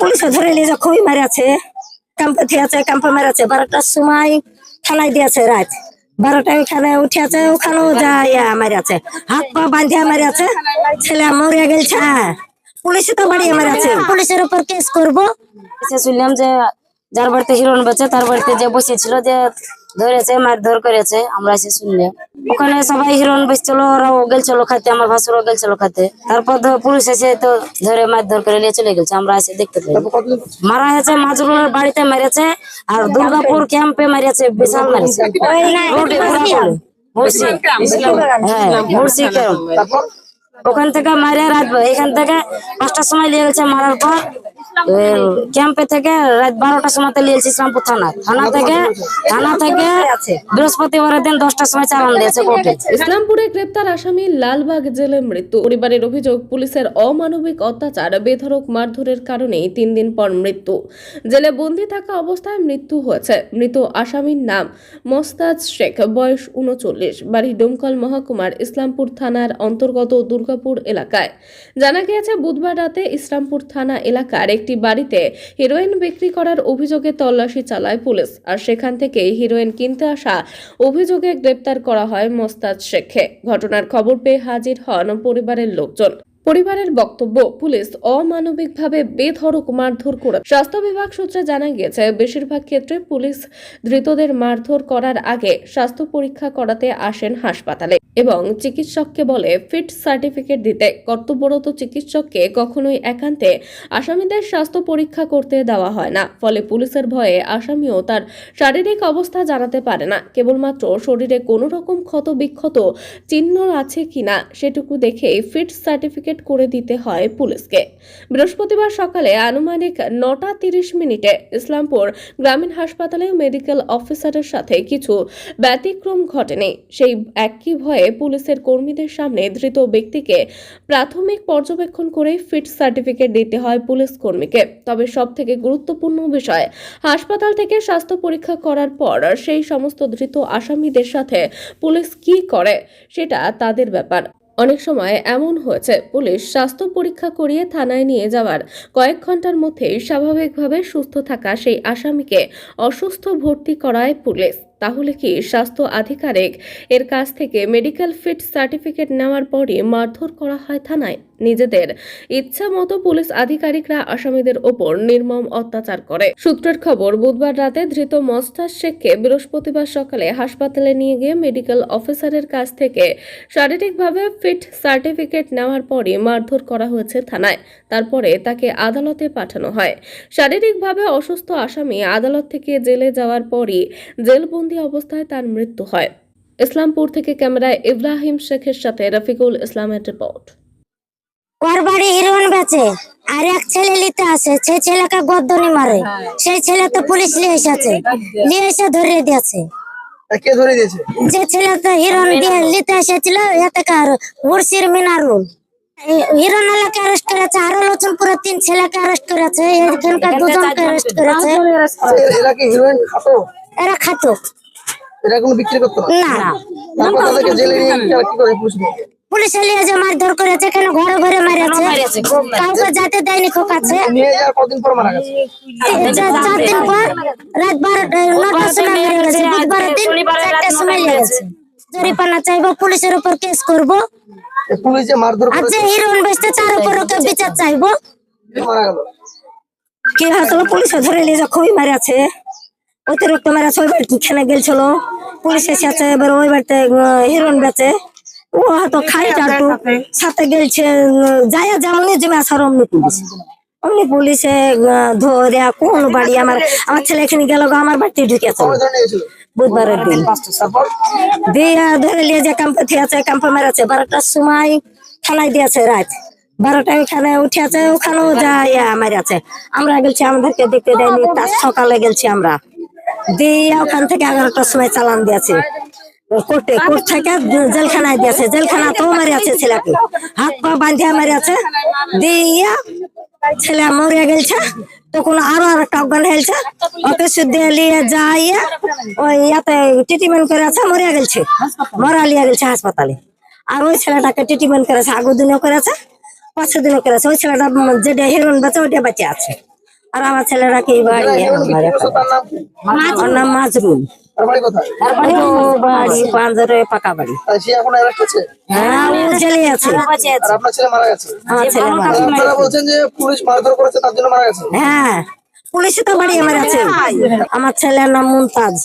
পুলিশে ধরে নিয়ে যে খুবই মারিয়াছে ক্যাম্পে থিয়াছে ক্যাম্পে মারাছে বারোটার সময় থানায় দিয়েছে রাত। বারোটায় ওখানে উঠিয়াছে ওখানেও যায় মারিয়াছে হাত পা বাঁধিয়া মারিয়াছে ছেলে মরিয়া গেলছে পুলিশে তো বাড়িয়ে মারিয়াছে পুলিশের উপর কেস করব। শুনলাম যে যার বাড়িতে হিরোইন বেচে, তার বাড়িতে যে বসেছিল যে ধরেছে, মারধর করেছে, আমরা এসে শুনলাম। ওখানে সবাই হিরোইন বেচছিল ওরাও গেলছিল খাতে আমার ভাসুরও গেলছিল খাতে তারপর ধর পুলিশ এসে তো ধরে মারধর করে নিয়ে চলে গেছে আমরা এসে দেখতে পাই মারা হয়েছে মাজরুলের বাড়িতে মেরেছে আর দুর্গাপুর ক্যাম্পে মেরেছে বিশাল মেরেছে। রোডে হ্যাঁ মুর্শি ক্যাম্প। ওখান থেকে মারে রাত এখান থেকে পাঁচটার সময় নিয়ে গেছে মারার পর ক্যাম্পে থেকে রাত বারোটার সময় নিয়ে গেছে ইসলামপুর থানা। থানা থেকে থানা থেকে বৃহস্পতিবারের দিন দশটার সময় চালান দিয়েছে কোর্টে। ইসলামপুরে গ্রেপ্তার আসামি লালবাগ জেলে মৃত্যু। পরিবারের অভিযোগ পুলিশের অমানবিক অত্যাচার বেধড়ক মারধরের কারণে তিন দিন পর মৃত্যু। জেলে বন্দি থাকা অবস্থায় মৃত্যু হয়েছে। মৃত আসামির নাম মোস্তাজ শেখ বয়স উনচল্লিশ বাড়ি ডোমকল মহকুমার ইসলামপুর থানার অন্তর্গত দুর্গাপুর এলাকায়। জানা গিয়েছে বুধবার রাতে ইসলামপুর থানা এলাকার একটি বাড়িতে হিরোইন বিক্রি করার অভিযোগে তল্লাশি চালায় পুলিশ। আর সেখান থেকেই হিরোইন কিনতে আসা অভিযোগে গ্রেপ্তার করা হয় মোস্তাদ শেখে। ঘটনার খবর পেয়ে হাজির হন পরিবারের লোকজন। পরিবারের বক্তব্য, পুলিশ অমানবিকভাবে বেধড়ক মারধর করে স্বাস্থ্য বিভাগ সূত্রে জানা গিয়েছে, বেশিরভাগ ক্ষেত্রে পুলিশ ধৃতদের মারধর করার আগে স্বাস্থ্য পরীক্ষা করাতে আসেন হাসপাতালে এবং চিকিৎসককে বলে ফিট সার্টিফিকেট দিতে কর্তব্যরত চিকিৎসককে কখনোই একান্তে আসামিদের স্বাস্থ্য পরীক্ষা করতে দেওয়া হয় না। ফলে পুলিশের ভয়ে আসামিও তার শারীরিক অবস্থা জানাতে পারে না। কেবলমাত্র শরীরে কোনো রকম ক্ষত বিক্ষত চিহ্ন আছে কিনা, সেটুকু দেখে ফিট সার্টিফিকেট করে দিতে হয় পুলিশকে। বৃহস্পতিবার সকালে আনুমানিক নটা তিরিশ মিনিটে ইসলামপুর গ্রামীণ হাসপাতালে মেডিকেল অফিসারের সাথে কিছু ব্যতিক্রম ঘটেনি। সেই একই ভয়ে পুলিশের কর্মীদের সামনে ধৃত ব্যক্তিকে প্রাথমিক পর্যবেক্ষণ করে ফিট সার্টিফিকেট দিতে হয় পুলিশ কর্মীকে। তবে সব থেকে গুরুত্বপূর্ণ বিষয়, হাসপাতাল থেকে স্বাস্থ্য পরীক্ষা করার পর সেই সমস্ত ধৃত আসামিদের সাথে পুলিশ কি করে, সেটা তাদের ব্যাপার। অনেক সময় এমন হয়েছে, পুলিশ স্বাস্থ্য পরীক্ষা করিয়ে থানায় নিয়ে যাওয়ার কয়েক ঘণ্টার মধ্যেই স্বাভাবিকভাবে সুস্থ থাকা সেই আসামিকে অসুস্থ ভর্তি করায় পুলিশ। তাহলে কি স্বাস্থ্য আধিকারিক এর কাছ থেকে মেডিকেল ফিট সার্টিফিকেট নেওয়ার পরই মারধর করা হয় থানায়? নিজেদের ইচ্ছা মতো পুলিশ আধিকারিকরা আসামিদের ওপর নির্মম অত্যাচার করে। সূত্রের খবর, বুধবার রাতে ধৃত মস্তাজ শেখকে বৃহস্পতিবার সকালে হাসপাতালে নিয়ে গিয়ে মেডিকেল অফিসারের কাছ থেকে শারীরিকভাবে ফিট সার্টিফিকেট নেওয়ার পরই মারধর করা হয়েছে থানায়। তারপরে তাকে আদালতে পাঠানো হয়। শারীরিকভাবে অসুস্থ আসামি আদালত থেকে জেলে যাওয়ার পরই জেলবন্দি অবস্থায় তার মৃত্যু হয়। ইসলামপুর থেকে ক্যামেরায় ইব্রাহিম শেখের সাথে রফিকুল ইসলামের রিপোর্ট। ওর বাড়ি হিরোইন বেচে আর এক ছেলে নিতে আসে সেই ছেলেকে গদ্দনি মারে। সেই ছেলে তো পুলিশ নিয়ে এসেছে নিয়ে এসে ধরিয়ে দিয়েছে। কে ধরে দিয়েছে? যে ছেলেটা হিরোইন দিয়ে নিতে এসেছিল এতকার মুর্শির মিনারুল। হিরোইন এলাকা অ্যারেস্ট করেছে আরও লচনপুরে তিন ছেলেকে অ্যারেস্ট করেছে এখানকার দুজনকে অ্যারেস্ট করেছে। এরা কি হিরোইন? খাতো এরা খাতো। এরা কোনো বিক্রি করতো না? না। তারপর তাদেরকে জেলে নিয়ে এরা কি করে পুলিশ? পুলিশ এলিয়ে যে মারধর করেছে কেন ঘরে ঘরে মারেছে? কাউকে যেতে দেয়নি যাওয়ার কদিন পর মারা গেছে। চার দিন পর রাত বারোটা নটার সময় মেরে গেছে। বুধবারের দিন চারটার সময় লেগে গেছে। জরিপানা চাইব পুলিশের উপর কেস করব। পুলিশ যে মারধর আর যে করেছে হিরোইন বেচতে তার উপর ওকে বিচার চাইব। মারা গেল। কি হয়েছিল পুলিশে ধরে নিয়ে যে খুবই মারাছে অতিরিক্ত মারাছে ওই বাড়িতে খেলে গেছিল পুলিশ এসেছে এবার ওই বাড়িতে হিরোইন বেচে। ও হয়তো খাই টাটু সাথে গেলছে যায় যেমনই জমে আসার অমনি পুলিশ। অমনি পুলিশে ধরে কোন বাড়ি আমার আমার ছেলে এখানে গেল আমার বাড়িতে ঢুকেছে বুধবারের দিন দিয়ে ধরে নিয়ে যে ক্যাম্পে থিয়েছে ক্যাম্পে মেরেছে বারোটার সময় থানায় দিয়েছে রাত। বারোটায় ওখানে উঠিয়াছে ওখানেও যায় মারিয়াছে আমরা গেছি আমাদেরকে দেখতে দেয়নি তার সকালে গেছি আমরা। দিয়ে ওখান থেকে এগারোটার সময় চালান দিয়েছে। কোর্টে থেকে হাত পা বাঁধিয়া মারিয়াছে দিয়ে ছেলে মরিয়া তখন আরও আর একটা ওই ইয়াতে মরিয়া গেছে মরা লিয়া গেছে হাসপাতালে। আর ওই ছেলেটাকে ট্রিটমেন্ট করেছে, আগের দিনও করেছে পাঁচশো দিনও করেছে। ওই ছেলেটা যেটা হিরোইন বেঁচে, ওইটা বেঁচে আছে। আর আমার ছেলেরা কি বাড়ি? আমার নাম? মাজরুল বাড়ি ও বাড়ি পাঞ্জরে পাকা বাড়ি। হ্যাঁ ও জেলে আছে। আর আপনার ছেলে মারা গেছে? আমার ছেলে মারা আর যে পুলিশ মারধর করেছে তার গেছে? হ্যাঁ পুলিশে তো বাড়ি আমার আছে। আমার ছেলের নাম মুমতাজ।